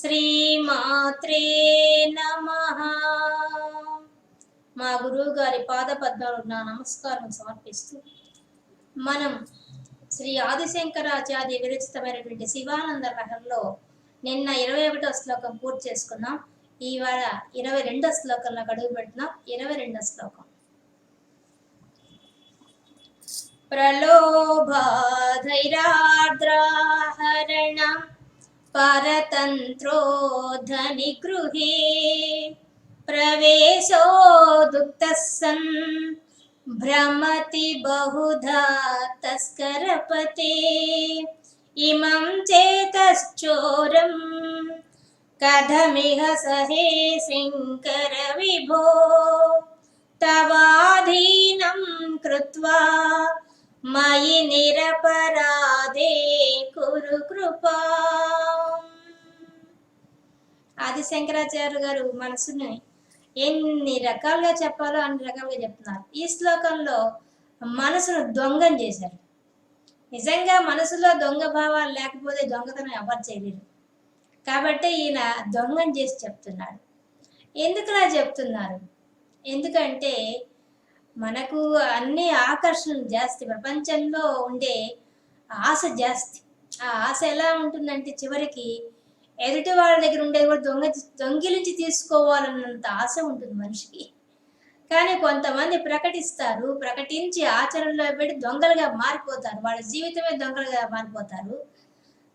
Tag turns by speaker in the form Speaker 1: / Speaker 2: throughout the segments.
Speaker 1: శ్రీమాత్రే నమ. మా గురువు గారి పాద పద్మాలు నా నమస్కారం సమర్పిస్తూ మనం శ్రీ ఆదిశంకరాచార్య విరచితమైనటువంటి శివానంద లహరిలో నిన్న ఇరవై ఒకటో శ్లోకం పూర్తి చేసుకున్నాం. ఇవాళ ఇరవై రెండో శ్లోకంలో అడుగు పెడుతున్నాం. ఇరవై రెండో శ్లోకం. ప్రలోభాధైరాద్రాహరణం పరతంత్రో ధని గృహే ప్రవేశో దుక్తः సన్ భ్రమతి బహుధా తస్కరపతే ఇమం చేతశ్చోరం కథమిహ సహే శంకర విభో తవాధీనం కృత్వా మయి నిరపరాధే కురు కృపా. ఆది శంకరాచార్య గారు మనసుని ఎన్ని రకాలుగా చెప్పాలో అన్ని రకాలుగా చెప్తున్నారు. ఈ శ్లోకంలో మనసును దొంగం చేశారు. నిజంగా మనసులో దొంగ భావాలు లేకపోతే దొంగతనం ఎవరు చేయలేరు. కాబట్టి ఈయన దొంగం చేసి చెప్తున్నాడు. ఎందుకులా చెప్తున్నారు? ఎందుకంటే మనకు అన్ని ఆకర్షణలు జాస్తి ప్రపంచంలో ఉండే ఆశ జాస్తి. ఆ ఆశ ఎలా ఉంటుందంటే చివరికి ఎదుటి వాళ్ళ దగ్గర ఉండేది కూడా దొంగ దొంగిలించి తీసుకోవాలన్నంత ఆశ ఉంటుంది మనిషికి. కానీ కొంతమంది ప్రకటిస్తారు ప్రకటించి ఆచరణలో పెట్టి దొంగలుగా మారిపోతారు వాళ్ళ జీవితమే దొంగలుగా మారిపోతారు.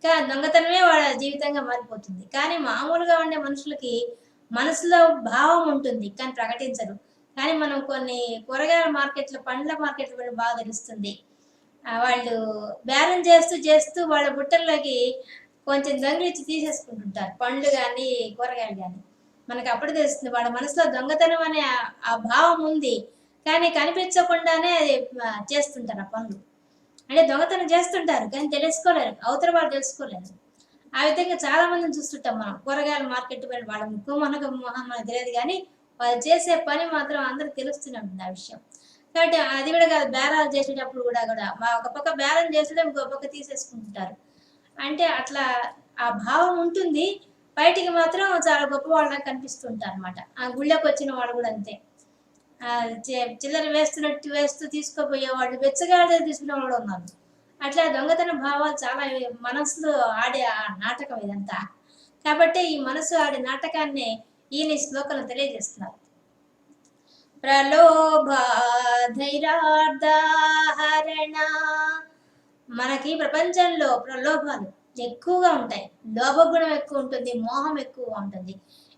Speaker 1: కానీ దొంగతనమే వాళ్ళ జీవితంగా మారిపోతుంది. కానీ మామూలుగా ఉండే మనుషులకి మనసులో భావం ఉంటుంది కానీ ప్రకటించరు. కానీ మనం కొన్ని కూరగాయల మార్కెట్లో పండ్ల మార్కెట్లు కూడా బాగా తెలుస్తుంది. వాళ్ళు బేరం చేస్తూ చేస్తూ వాళ్ళ బుట్టల్లోకి కొంచెం దొంగిలించి తీసేసుకుంటుంటారు. పండ్లు కానీ కూరగాయలు కానీ మనకు అప్పుడు తెలుస్తుంది వాళ్ళ మనసులో దొంగతనం అనే ఆ- భావం ఉంది. కానీ కనిపించకుండానే అది చేస్తుంటారు ఆ పనులు అంటే దొంగతనం చేస్తుంటారు కానీ తెలుసుకోలేరు అవతల వాళ్ళు తెలుసుకోలేరు. ఆ విధంగా చాలా మందిని చూస్తుంటాం మనం. కూరగాయల మార్కెట్ వాళ్ళ ముక్కు మనకు మొహం మనకు తెలియదు కానీ వాళ్ళు చేసే పని మాత్రం అందరూ తెలుస్తూనే ఉంటుంది ఆ విషయం. కాబట్టి అది కూడా కాదు బేరాలు చేసేటప్పుడు కూడా కూడా మా ఒక పక్క బేరం చేస్తే ఇంకో పక్క తీసేసుకుంటుంటారు. అంటే అట్లా ఆ భావం ఉంటుంది బయటికి మాత్రం చాలా గొప్ప వాళ్ళ కనిపిస్తుంటారు అనమాట ఆ గుళ్ళకి వచ్చిన వాళ్ళు కూడా అంతే. చిల్లర వేస్తున్నట్టు వేస్తూ తీసుకోపోయే వాళ్ళు వెచ్చగాడే తీసుకునే వాళ్ళు ఉన్నారు. అట్లా దొంగతన భావాలు చాలా మనసులో ఆడే ఆ నాటకం ఇదంతా. కాబట్టి ఈ మనసు ఆడే నాటకాన్ని ఈయన ఈ శ్లోకంలో తెలియజేస్తున్నారు. ప్రలోభాధైరార్ధాహరణ. మనకి ప్రపంచంలో ప్రలోభాలు ఎక్కువగా ఉంటాయి. లోభగుణం ఎక్కువ ఉంటుంది మోహం ఎక్కువగా ఉంటుంది.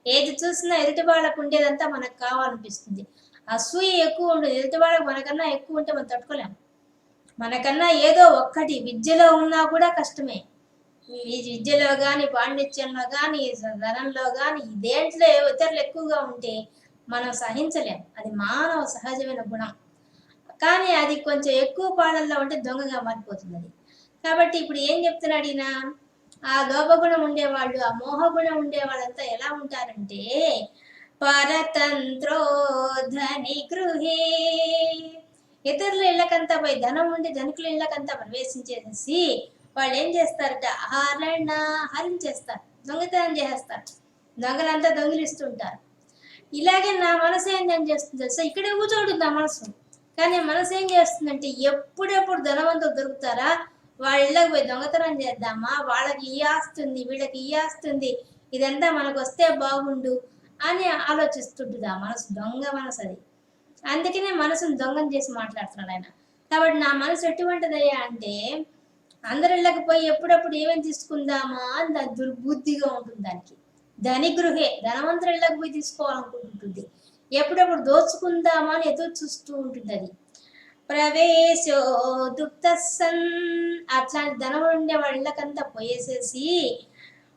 Speaker 1: ఏది చూసినా ఎదుటి వాళ్ళకు ఉండేదంతా మనకు కావాలనిపిస్తుంది. అసూయ ఎక్కువ ఉంటుంది ఎదుటి వాళ్ళకి మనకన్నా ఎక్కువ ఉంటే మనం తట్టుకోలేము. మనకన్నా ఏదో ఒక్కటి విద్యలో ఉన్నా కూడా కష్టమే. ఈ విద్యలో కానీ పాండిత్యంలో కానీ ధనంలో కానీ దేంట్లో ఇతరులు ఎక్కువగా ఉంటే మనం సహించలేం. అది మానవ సహజమైన గుణం. కానీ అది కొంచెం ఎక్కువ పాలల్లో ఉంటే దొంగగా మారిపోతుంది అది. కాబట్టి ఇప్పుడు ఏం చెప్తున్నాడు ఈయన? ఆ లోభగుణం ఉండేవాళ్ళు ఆ మోహగుణం ఉండేవాళ్ళంతా ఎలా ఉంటారంటే పరతంత్రోధని గృహే. ఇతరుల ఇళ్ళకంతా పోయి ధనం ఉండి ధనికుల ఇళ్ళకంతా ప్రవేశించేసి వాళ్ళు ఏం చేస్తారట హరణ చేస్తారు. దొంగతనం చేసేస్తారు దొంగలంతా దొంగిలిస్తుంటారు. ఇలాగే నా మనసు ఏం ఏం చేస్తుంది తెలుసా? ఇక్కడే కూర్చోడుంది నా మనసు. కానీ మనసు ఏం చేస్తుందంటే ఎప్పుడెప్పుడు ధనవంతులు దొరుకుతారా? వాళ్ళ ఇళ్ళకి పోయి దొంగతనం చేద్దామా? వాళ్ళకి ఈ ఆస్తుంది వీళ్ళకి ఈ ఆస్తుంది ఇదంతా మనకు వస్తే బాగుండు అని ఆలోచిస్తుంటుంది ఆ మనసు. దొంగ మనసు అది. అందుకనే మనసును దొంగం చేసి మాట్లాడుతున్నాడు ఆయన. కాబట్టి నా మనసు ఎటువంటిదయ్యా అంటే అందరి పోయి ఎప్పుడప్పుడు ఏమేమి తీసుకుందామా అని దాని దుర్బుద్ధిగా ఉంటుంది దానికి. ధని గృహే ధనవంతుల పోయి తీసుకోవాలనుకుంటుంటుంది. ఎప్పుడప్పుడు దోచుకుందామా అని ఎదురు చూస్తూ ఉంటుంది అది ప్రవేశో దుప్తసన్ అట్లాంటి ధనం ఉండే వాళ్ళకంతా పోయేసేసి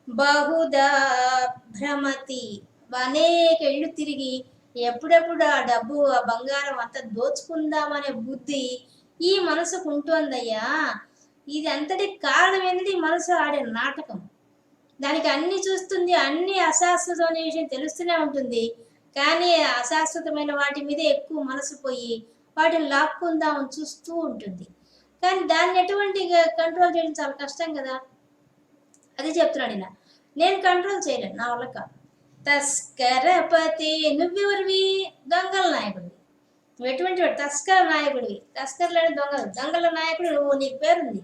Speaker 1: బహుదా భ్రమతి. అనేక ఇళ్ళు తిరిగి ఎప్పుడెప్పుడు ఆ డబ్బు ఆ బంగారం అంతా దోచుకుందామనే బుద్ధి ఈ మనసుకు ఉంటుందయ్యా. ఇది అంతటి కారణం ఏంటంటే ఈ మనసు ఆడే నాటకం. దానికి అన్ని చూస్తుంది అన్ని అశాశ్వతమైన విషయం తెలుస్తూనే ఉంటుంది. కానీ అశాశ్వతమైన వాటి మీదే ఎక్కువ మనసు పోయి వాటిని లాక్కుందామని చూస్తూ ఉంటుంది. కానీ దాన్ని ఎటువంటి కంట్రోల్ చేయడం చాలా కష్టం కదా? అది చెప్తున్నాడు ఇలా నేను కంట్రోల్ చేయలేను నా వల్ల కాదు. తస్కరపతి నువ్వెవరివి? దొంగల నాయకుడివి. నువ్వు ఎటువంటి తస్కర నాయకుడివి. తస్కర్లేని దొంగలు. దొంగల నాయకుడు నువ్వు నీకు పేరుంది.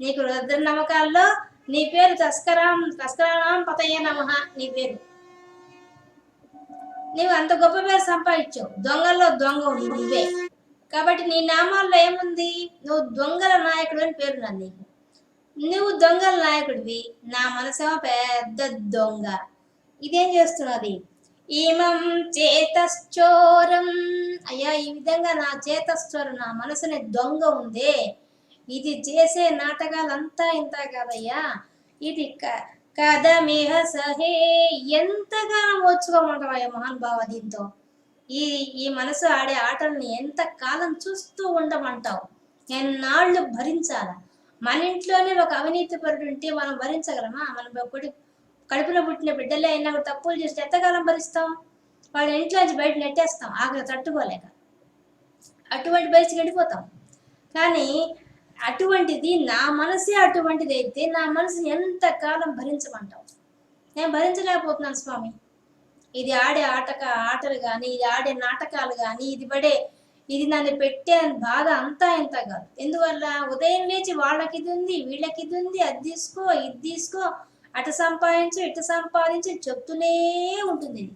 Speaker 1: నీకు రుద్ర నమ్మకాల్లో నీ పేరు తస్కరాం తస్కరాం పతయ్య నమ నీ పేరు. నీవు అంత గొప్ప పేరు సంపాదించావు. దొంగల్లో దొంగ నువ్వే. కాబట్టి నీ నామాల్లో ఏముంది? నువ్వు దొంగల నాయకుడు అని పేరు నన్ను నీకు. నువ్వు దొంగల నాయకుడివి. నా మనసేమో పెద్ద దొంగ. ఇదేం చేస్తున్నది? ఈమం చేతశ్చోరం. అయ్యా ఈ విధంగా నా చేతశ్చోరం నా మనసుని దొంగ ఉందే. ఇది చేసే నాటకాలంతా ఇంత కాదయ్యా. ఇది క- సహే ఎంతగానో ఓర్చుకోమంటావయ్యా మహానుభావ దీంతో. ఈ ఈ మనసు ఆడే ఆటల్ని ఎంత కాలం చూస్తూ ఉండమంటావు? ఎన్నాళ్ళు భరించాలా? మన ఇంట్లోనే ఒక అవినీతి పరుడు ఉంటే మనం భరించగలమా? మనం ఒకటి కడుపులో పుట్టిన బిడ్డలే అయినా కూడా తప్పులు చేస్తే ఎంతకాలం భరిస్తాం? వాళ్ళ ఇంట్లో నుంచి బయట నెట్టేస్తాం ఆకలి తట్టుకోలేక. అటువంటి పరిస్థితికి వెళ్ళిపోతాం కానీ అటువంటిది నా మనసే అటువంటిది అయితే నా మనసు ఎంతకాలం భరించమంటావు? నేను భరించలేకపోతున్నాను స్వామి. ఇది ఆడే ఆటక ఆటలు కానీ ఇది ఆడే నాటకాలు కానీ ఇది పడే ఇది నన్ను పెట్టే బాధ అంతా ఇంత కాదు. ఎందువల్ల? ఉదయం లేచి వాళ్ళకి ఇది ఉంది వీళ్ళకి ఇది ఉంది అది తీసుకో ఇది తీసుకో అటు సంపాదించు ఇటు సంపాదించు చెప్తూనే ఉంటుంది ఇది.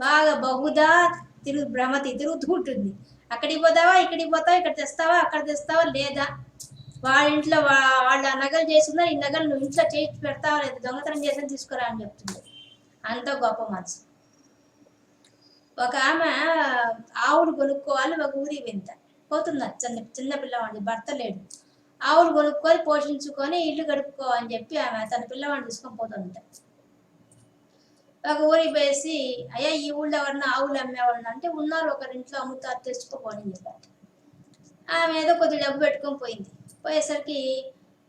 Speaker 1: బాగా బహుదా తిరుగు భ్రమతి తిరుగుతూ ఉంటుంది. అక్కడికి పోతావా ఇక్కడికి పోతావా ఇక్కడ తెస్తావా అక్కడ తెస్తావా లేదా? వాళ్ళ ఇంట్లో వా- వాళ్ళ నగలు చేసుకున్నారు ఈ నగలు నువ్వు ఇంట్లో చేసి పెడతావా లేదు? దొంగతనం చేసిన తీసుకురా అని చెప్తుంది. అంత గొప్ప మనసు. ఒక ఆమె ఆవులు కొనుక్కోవాలి ఒక ఊరి వింత. పోతున్నారు చిన్న చిన్న పిల్లవాడి భర్త లేడు. ఆవులు కొనుక్కొని పోషించుకొని ఇల్లు గడుపుకోవాలని చెప్పి ఆమె తన పిల్లవాడిని తీసుకొని పోతుంది ఒక ఊరికి పోయేసి అయ్యా ఈ ఊళ్ళో ఎవరన్నా ఆవులు అమ్మేవాళ్ళు అంటే ఉన్నారు ఒకరి ఇంట్లో అమ్ముతారు తెచ్చుకోపోని చెప్పారు. ఆమె ఏదో కొద్ది డబ్బు పెట్టుకొని పోయింది. పోయేసరికి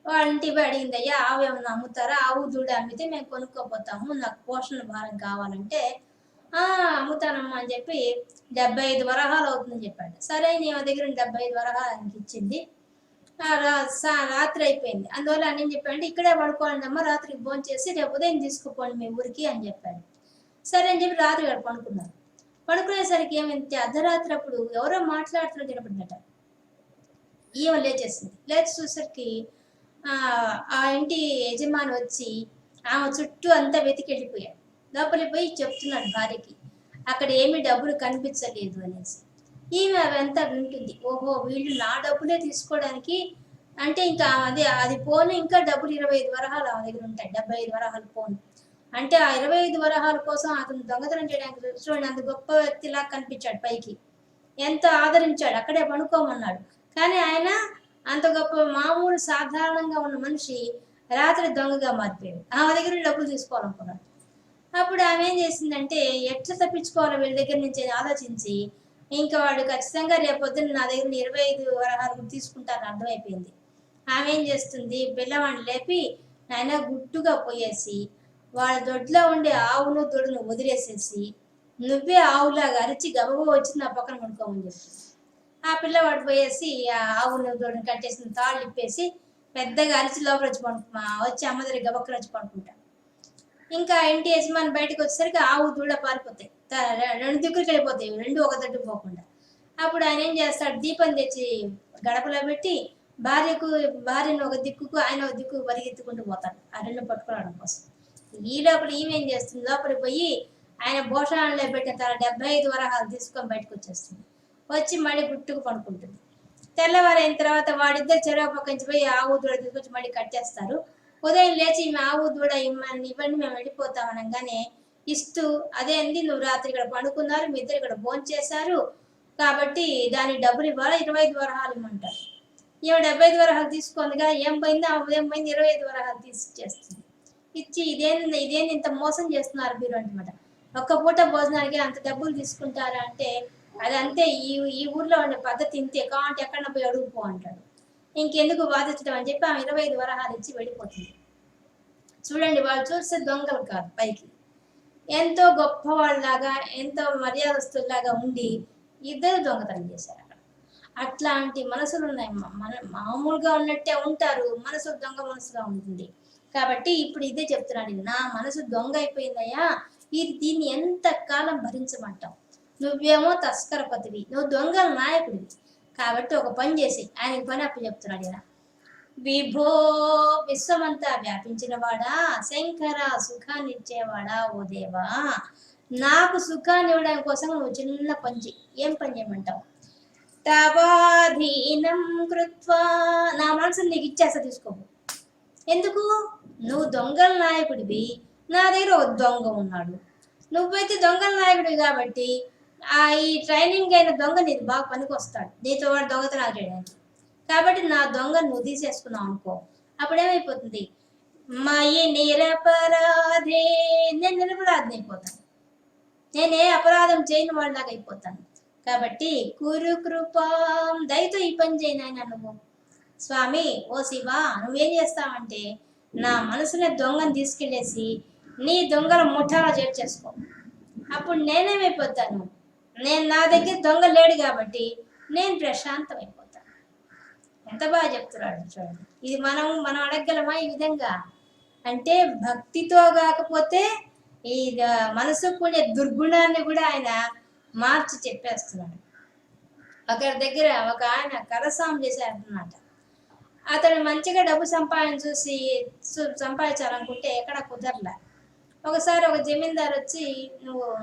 Speaker 1: వాళ్ళ ఇంటికి పోయి అడిగింది అయ్యా ఆవు ఏమైనా అమ్ముతారా? ఆవు దూడ అమ్మితే మేము కొనుక్కోపోతాము నాకు పోషణ భారం కావాలంటే ఆ అమ్ముతానమ్మా అని చెప్పి డెబ్బై ఐదు వరహాలు అవుతుందని చెప్పాడు. సరే నీ దగ్గర డెబ్బై ఐదు వరహాలు ఆయనకి ఇచ్చింది. ఆ రాత్రి అయిపోయింది. అందువల్ల నేను చెప్పాడు ఇక్కడే పడుకోండి అమ్మ రాత్రికి భోజనం చేసి రేపు ఉదయం తీసుకుపోండి మీ ఊరికి అని చెప్పాడు. సరే అని చెప్పి రాత్రి పడుకున్నాను పడుకున్నారు పడుకునేసరికి ఏమైంది అర్ధరాత్రి అప్పుడు ఎవరో మాట్లాడుతున్నట్టు వినపడిందట ఈమె లేచేసింది. లేచి చూసరికి ఆ ఇంటి యజమాని వచ్చి ఆమె చుట్టూ అంతా వెతికి వెళ్ళిపోయాడు లోపలికి పోయి చెప్తున్నాడు భార్యకి అక్కడ ఏమి డబ్బులు కనిపించలేదు అనేసి. ఈమె అవంతా వింటుంది. ఓహో వీళ్ళు నా డబ్బులే తీసుకోవడానికి అంటే ఇంకా అదే అది పోను ఇంకా డబ్బులు ఇరవై ఐదు వరహాలు ఆమె దగ్గర ఉంటాయి. డెబ్బై ఐదు వరహాలు పోను. అంటే ఆ ఇరవై ఐదు వరహాల కోసం అతను దొంగతనం చేయడానికి చూడండి అంత గొప్ప వ్యక్తిలా కనిపించాడు పైకి. ఎంత ఆదరించాడు. అక్కడే పడుకోమన్నాడు. కానీ ఆయన అంత గొప్ప మామూలు సాధారణంగా ఉన్న మనిషి రాత్రి దొంగగా మారిపోయాడు. ఆమె దగ్గర నుండి డబ్బులు తీసుకోవాలనుకున్నాడు. అప్పుడు ఆమె ఏం చేసిందంటే ఎట్లా తప్పించుకోవాలో వీళ్ళ దగ్గర నుంచి ఆలోచించి ఇంకా వాడు ఖచ్చితంగా రేపొద్దున నా దగ్గర ఇరవై ఐదు వరహాలు తీసుకుంటారని అర్థమైపోయింది. ఆమె ఏం చేస్తుంది పిల్లవాడిని లేపి నాయన గుట్టుగా పోయేసి వాళ్ళ దొడ్లో ఉండే ఆవును దొడును వదిలేసేసి నువ్వే ఆవులాగా అరిచి గబగబ వచ్చి నా పక్కన కొనుక్కోమని చెప్తుంది ఆ పిల్లవాడు పోయేసి ఆ ఆవును కట్టేసిన తాళ్ళు ఇప్పేసి పెద్దగా అరిచి లోపల వచ్చి పడుకు వచ్చి అమ్మ దగ్గర గబక్కన వచ్చి పడుకుంటా. ఇంకా ఇంటి యజమాని బయటకు వచ్చేసరికి ఆవు దూడ పారిపోతాయి. రెండు దిక్కులకి వెళ్ళిపోతాయి. రెండు ఒక తట్టు పోకుండా. అప్పుడు ఆయన ఏం చేస్తాడు? దీపం తెచ్చి గడపలో పెట్టి భార్యకు భార్యను ఒక దిక్కుకు ఆయన ఒక దిక్కు పరిగెత్తుకుంటూ పోతాడు. ఆ రెండు పట్టుకోవడం కోసం. ఈ లోపల ఈమెం చేస్తుంది? లోపలికి పోయి ఆయన భోషణలో పెట్టిన తన డెబ్బై ఐదు వరహాలు తీసుకొని బయటకు వచ్చేస్తుంది. వచ్చి మళ్ళీ గుట్టుకు పడుకుంటుంది. తెల్లవారైన తర్వాత వాడిద్దరు చెరువు పక్క నుంచి పోయి ఆవు దూడ తీసుకొచ్చి మళ్ళీ కట్టేస్తారు ఉదయం లేచి ఈమె ఆవు దూడ ఇమ్మని ఇవ్వండి మేము వెళ్ళిపోతాం అనగానే ఇస్తూ అదే నువ్వు రాత్రి ఇక్కడ పడుకున్నారు మీ ఇద్దరు ఇక్కడ భోంచేశారు. కాబట్టి దాని డబ్బులు ఇవ్వాలి? ఇరవై ఐదు వరహాలు ఇమ్మంటారు ఈమె డెబ్బై ఐదు వరహాలు తీసుకుందిగా ఏం పోయింది? ఆ ఉదయం పోయింది ఇరవై ఐదు వరహాలు తీసుకొచ్చేస్తుంది ఇచ్చి ఇదేంది ఇదేంది ఇంత మోసం చేస్తున్నారు మీరు అనమాట ఒక్క పూట భోజనానికి అంత డబ్బులు తీసుకుంటారా అంటే అది అంతే ఈ ఈ ఊర్లో ఉండే పద్ధతి ఇంతే. కావాలంటే ఎక్కడ పోయి అడుగుపో అంటాడు. ఇంకెందుకు బాధించడం అని చెప్పి ఆమె ఇరవై ఐదు వరహాలు ఇచ్చి వెళ్ళిపోతుంది. చూడండి వాళ్ళు చూస్తే దొంగలు కాదు పైకి. ఎంతో గొప్ప వాళ్ళలాగా ఎంతో మర్యాదస్తుల్లాగా ఉండి ఇద్దరు దొంగతనం చేశారు అక్కడ. అట్లాంటి మనసులు ఉన్నాయి. మన మామూలుగా ఉన్నట్టే ఉంటారు. మనసు దొంగ మనసుగా ఉంటుంది. కాబట్టి ఇప్పుడు ఇదే చెప్తున్నాడు నా మనసు దొంగ అయిపోయిందయ్యా. ఇది దీన్ని ఎంత కాలం భరించమంటాం? నువ్వేమో తస్కరపతివి నువ్వు దొంగల నాయకుడివి. కాబట్టి ఒక పని చేసి ఆయనకి పని అప్పు చెప్తున్నాడు విభో విశ్వమంతా వ్యాపించిన వాడా శంకర సుఖాన్ని ఇచ్చేవాడా? ఓ దేవా! నాకు సుఖాన్ని ఇవ్వడానికి కోసం నువ్వు చిన్న పంచి ఏం పని చేయమంటావు? తవాధీనం కృత్వా. నా మనసుని నీకు ఇచ్చేస్తా తీసుకోకు ఎందుకు? నువ్వు దొంగల నాయకుడివి. నా దగ్గర ఒక దొంగ ఉన్నాడు. నువ్వైతే దొంగల నాయకుడివి కాబట్టి ఈ ట్రైనింగ్ అయిన దొంగ నీది బాగా పనికి వస్తాడు నీతో వాడు దొంగతనాలు చేయడానికి. కాబట్టి నా దొంగ నువ్వు తీసేసుకున్నావు అనుకో. అప్పుడు ఏమైపోతుంది మయి నిరపరాధే నేను నిరపరాధిని అయిపోతాను. నేను ఏ అపరాధం చేయని వాళ్ళలాగా అయిపోతాను. కాబట్టి కురు కృపాం దయతో ఈ పని చేయను ఆయన నువ్వు. స్వామి ఓ శివ నువ్వేం చేస్తావంటే నా మనసునే దొంగను తీసుకెళ్ళేసి నీ దొంగల ముఠాలో చేర్చేసుకో అప్పుడు నేనేమైపోతాను? నేను నా దగ్గర దొంగ లేడు కాబట్టి నేను ప్రశాంతం అయిపోతాను ఎంత బాగా చెప్తున్నాడు చూడండి. ఇది మనం మనం అడగగలమా ఈ విధంగా? అంటే భక్తితో కాకపోతే ఈ ద- మనసుకు ఉండే దుర్గుణాన్ని కూడా ఆయన మార్చి చెప్పేస్తున్నాడు. ఒకరి దగ్గర ఒక ఆయన కరసాం చేశారన్నమాట. అతను మంచిగా డబ్బు సంపాదన చూసి సంపాదించాలనుకుంటే ఎక్కడ కుదరలే. ఒకసారి ఒక జమీందారు వచ్చి నువ్వు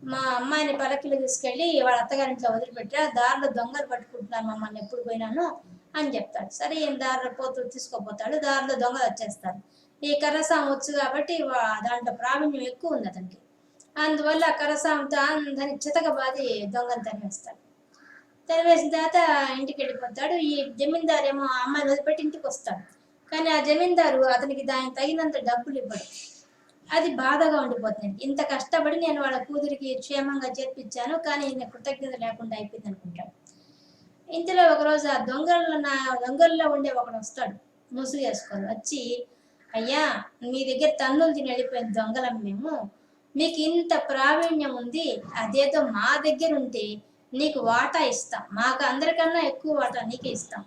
Speaker 1: మా అమ్మాయిని పలకిలు తీసుకెళ్ళి వాళ్ళ అత్తగారింట్లో వదిలిపెట్టా దారిలో దొంగలు పట్టుకుంటున్నారు మమ్మల్ని ఎప్పుడు పోయినాను అని చెప్తాడు. సరే ఏం దారిలో పోతూ తీసుకోపోతాడు. దారిలో దొంగలు వచ్చేస్తారు. ఈ కర్రసాం వచ్చు కాబట్టి దాంట్లో ప్రావీణ్యం ఎక్కువ ఉంది అతనికి. అందువల్ల ఆ కరసాంతో చితక బాధి దొంగను తరివేస్తాడు తరివేసిన తర్వాత ఇంటికి వెళ్ళిపోతాడు. ఈ జమీందారు ఏమో ఆ అమ్మాయిని వదిలిపెట్టి ఇంటికి వస్తాడు. కానీ ఆ జమీందారు అతనికి దానికి తగినంత డబ్బులు ఇవ్వడు. అది బాధగా ఉండిపోతుంది. ఇంత కష్టపడి నేను వాళ్ళ కూతురికి క్షేమంగా చేర్పించాను కానీ ఈయన కృతజ్ఞత లేకుండా అయిపోయింది అనుకుంటాడు ఇంతలో ఒకరోజు ఆ దొంగల నా దొంగల్లో ఉండే ఒకడు వస్తాడు ముసుగు వేసుకొని వచ్చి అయ్యా మీ దగ్గర తన్నులు తిని వెళ్ళిపోయిన దొంగలం మేము. మీకు ఇంత ప్రావీణ్యం ఉంది అదేదో మా దగ్గర ఉంటే నీకు వాటా ఇస్తాం. మాకు అందరికన్నా ఎక్కువ వాటా నీకే ఇస్తాం.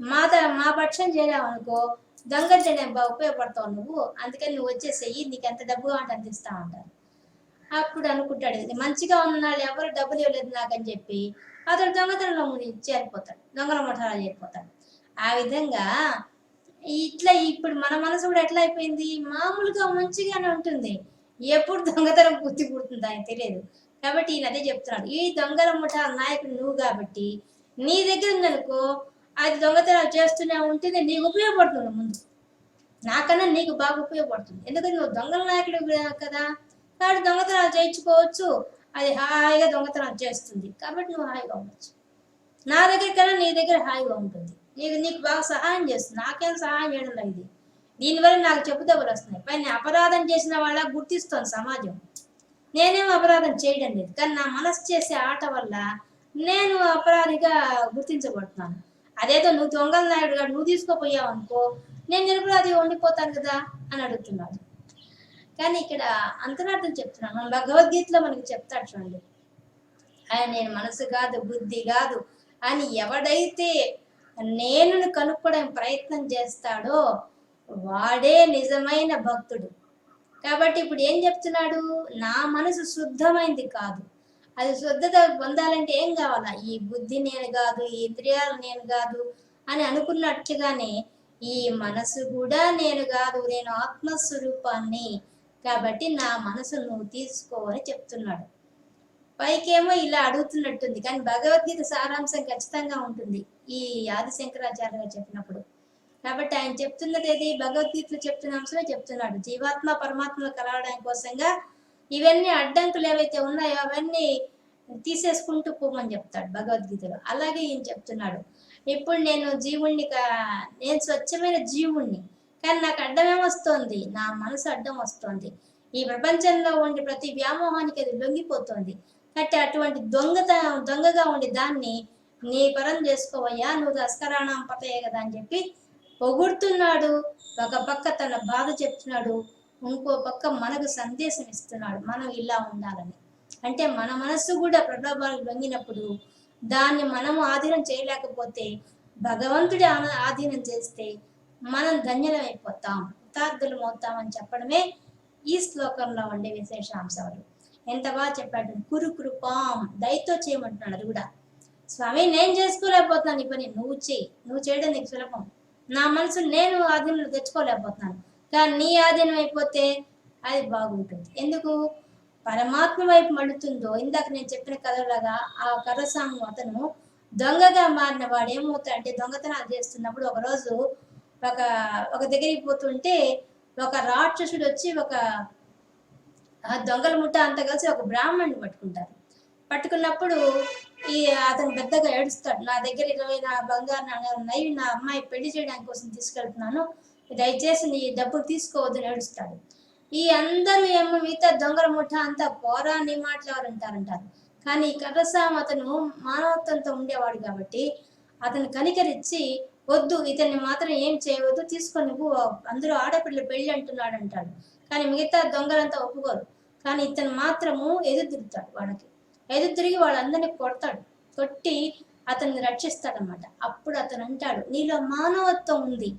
Speaker 1: మా ద- మా పక్షం చేరావనుకో దొంగ బాగా ఉపయోగపడతావు నువ్వు. అందుకని నువ్వు వచ్చేసేయి నీకు ఎంత డబ్బు కావాలంటే అంత ఇస్తా అప్పుడు అనుకుంటాడు మంచిగా ఉన్న వాళ్ళు ఎవరు డబ్బులు ఇవ్వలేదు నాకని చెప్పి అతడు దొంగతనంలో ముని చేరిపోతాడు దొంగల ముఠాలో చేరిపోతాడు. ఆ విధంగా ఇట్లా ఇప్పుడు మన మనసు కూడా ఎట్లా అయిపోయింది? మామూలుగా మంచిగానే ఉంటుంది. ఎప్పుడు దొంగతనం పూర్తి పుడుతుంది అని తెలియదు. కాబట్టి ఈయన అదే చెప్తున్నాడు ఈ దొంగల ముఠా నాయకుడు నువ్వు కాబట్టి నీ దగ్గర ఉందనుకో అది దొంగతనాలు చేస్తూనే ఉంటుంది నీకు ఉపయోగపడుతుంది ముందు. నాకన్నా నీకు బాగా ఉపయోగపడుతుంది. ఎందుకంటే నువ్వు దొంగల నాయకుడు కదా. కాబట్టి దొంగతనాలు చేయించుకోవచ్చు. అది హాయిగా దొంగతనాలు చేస్తుంది. కాబట్టి నువ్వు హాయిగా ఉండొచ్చు. నా దగ్గర కన్నా నీ దగ్గర హాయిగా ఉంటుంది. నీకు నీకు బాగా సహాయం చేస్తుంది. నాకేం సహాయం చేయడం లేదు ఇది. దీనివల్ల నాకు చెప్పుదెబ్బలు వస్తున్నాయి. పైన అపరాధం చేసిన వాళ్ళ గుర్తిస్తోంది సమాజం. నేనేం అపరాధం చేయడం లేదు. కానీ నా మనసు చేసే ఆట వల్ల నేను అపరాధిగా గుర్తించబడుతున్నాను. అదేదో నువ్వు దొంగల నాయుడుగా నువ్వు తీసుకోపోయావు అనుకో నేను నిరపరాధి ఉండిపోతాను కదా అని అడుగుతున్నాడు. కానీ ఇక్కడ అంతరార్థం చెప్తున్నాను మన భగవద్గీతలో మనకి చెప్తాడు చూడండి. ఆయన నేను మనసు కాదు బుద్ధి కాదు అని ఎవడైతే నేను కనుక్కోవడానికి ప్రయత్నం చేస్తాడో వాడే నిజమైన భక్తుడు. కాబట్టి ఇప్పుడు ఏం చెప్తున్నాడు? నా మనసు శుద్ధమైంది కాదు. అది శుద్ధత పొందాలంటే ఏం కావాలా? ఈ బుద్ధి నేను కాదు ఈ ఇంద్రియాలు నేను కాదు అని అనుకున్నట్లుగానే ఈ మనసు కూడా నేను కాదు నేను ఆత్మస్వరూపాన్ని కాబట్టి నా మనసు నువ్వు తీసుకో చెప్తున్నాడు. పైకేమో ఇలా అడుగుతున్నట్టుంది కానీ భగవద్గీత సారాంశం ఖచ్చితంగా ఉంటుంది ఈ ఆది శంకరాచార్య గారు చెప్పినప్పుడు. కాబట్టి ఆయన చెప్తున్నది ఏది? భగవద్గీతలో చెప్తున్న అంశమే చెప్తున్నాడు. జీవాత్మ పరమాత్మలు కలవడం కోసంగా ఇవన్నీ అడ్డంకులు ఏవైతే ఉన్నాయో అవన్నీ తీసేసుకుంటూ పోమని చెప్తాడు భగవద్గీతలో. అలాగే ఈయన చెప్తున్నాడు ఇప్పుడు నేను జీవుణ్ణి నేను స్వచ్ఛమైన జీవుణ్ణి కానీ నాకు అడ్డం ఏమొస్తోంది? నా మనసు అడ్డం వస్తోంది. ఈ ప్రపంచంలో ఉండే ప్రతి వ్యామోహానికి అది లొంగిపోతుంది. కాబట్టి అటువంటి దొంగత దొంగగా ఉండి దాన్ని నీ పరం చేసుకోవయ్యా నువ్వు తస్కరాణం పతయ్య కదా అని చెప్పి పొగుడుతున్నాడు. ఒక పక్క తన బాధ చెప్తున్నాడు. ఇంకో పక్క మనకు సందేశం ఇస్తున్నాడు. మనం ఇలా ఉండాలని. అంటే మన మనస్సు కూడా ప్రలోభాలకు లొంగినప్పుడు దాన్ని మనము ఆధీనం చేయలేకపోతే భగవంతుడి ఆధీనం చేస్తే మనం ధన్యులమైపోతాం కృతార్థులం అవుతామని చెప్పడమే ఈ శ్లోకంలో ఉండే విశేషాంశాలు. ఎంత బాగా చెప్పాడు? కురు కృపాం దయతో చేయమంటున్నాడు అది కూడా. స్వామి నేను చేసుకోలేకపోతున్నాను ఈ పని. నువ్వు చేయి. నువ్వు చేయడం నీకు సులభం. నా మనసు నేను ఆధీనంలో తెచ్చుకోలేకపోతున్నాను. కానీ నీ ఆధీనం అయిపోతే అది బాగుంటుంది. ఎందుకు? పరమాత్మ వైపు మడుతుందో ఇందాక నేను చెప్పిన కథలాగా ఆ కర్రస్వామి అతను దొంగగా మారిన వాడు ఏమవుతాడంటే దొంగతనాలు చేస్తున్నప్పుడు ఒకరోజు ఒక ఒక దగ్గరికి పోతుంటే ఒక రాక్షసుడు వచ్చి ఒక ఆ దొంగల ముఠ అంతా కలిసి ఒక బ్రాహ్మణ్ని పట్టుకుంటారు. పట్టుకున్నప్పుడు ఈ అతను పెద్దగా ఏడుస్తాడు నా దగ్గర ఇరవై నా బంగారు నాణ్యాలు ఉన్నాయి నా అమ్మాయి పెళ్ళి చేయడానికి కోసం తీసుకెళ్తున్నాను దయచేసి నీ డబ్బులు తీసుకోవద్దు నడుస్తాడు ఈ అందరూ ఏమో మిగతా దొంగల ముఠ అంతా పోరా నీ మాటలు అంటారంటారు కానీ కర్రసాం అతను మానవత్వంతో ఉండేవాడు కాబట్టి అతను కనికరించి వద్దు ఇతన్ని మాత్రం ఏం చేయవద్దు తీసుకొని నువ్వు అందరూ ఆడపిల్ల పెళ్ళి అంటున్నాడు అంటాడు కానీ మిగతా దొంగలంతా ఒప్పుకోరు. కానీ ఇతను మాత్రము ఎదురు తిరుగుతాడు వాళ్ళకి. ఎదురు తిరిగి వాళ్ళందరినీ కొడతాడు. కొట్టి అతన్ని రక్షిస్తాడనమాట అప్పుడు అతను అంటాడు నీలో మానవత్వం ఉంది.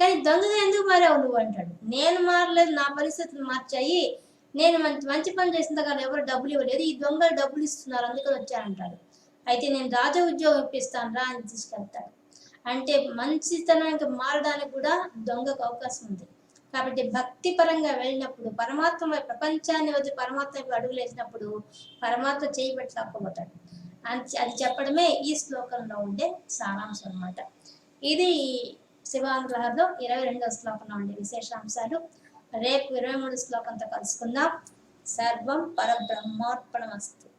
Speaker 1: కానీ దొంగగా ఎందుకు మారావు నువ్వు అంటాడు. నేను మారలేదు నా పరిస్థితులు మార్చాయి. నేను మంచి మంచి పని చేసిన కానీ ఎవరు డబ్బులు ఇవ్వలేదు. ఈ దొంగలు డబ్బులు ఇస్తున్నారు అందుకని వచ్చారంటాడు అయితే నేను రాజ ఉద్యోగం ఇప్పిస్తాను రా అని తీసుకెళ్తాడు. అంటే మంచితనానికి మారడానికి కూడా దొంగకు అవకాశం ఉంది. కాబట్టి భక్తి పరంగా వెళ్ళినప్పుడు పరమాత్మ ప్రపంచాన్ని వదిలి పరమాత్మ అడుగులేసినప్పుడు అడుగులు వేసినప్పుడు పరమాత్మ చేయబట్టి తప్పబోతాడు అది చెప్పడమే ఈ శ్లోకంలో ఉండే సారాంశం అనమాట ఇది శివానుగ్రహంలో ఇరవై రెండవ శ్లోకంలో ఉండే విశేషాంశాలు. రేపు ఇరవై మూడు శ్లోకంతో కలుసుకుందాం. సర్వం పరబ్రహ్మార్పణమస్తు.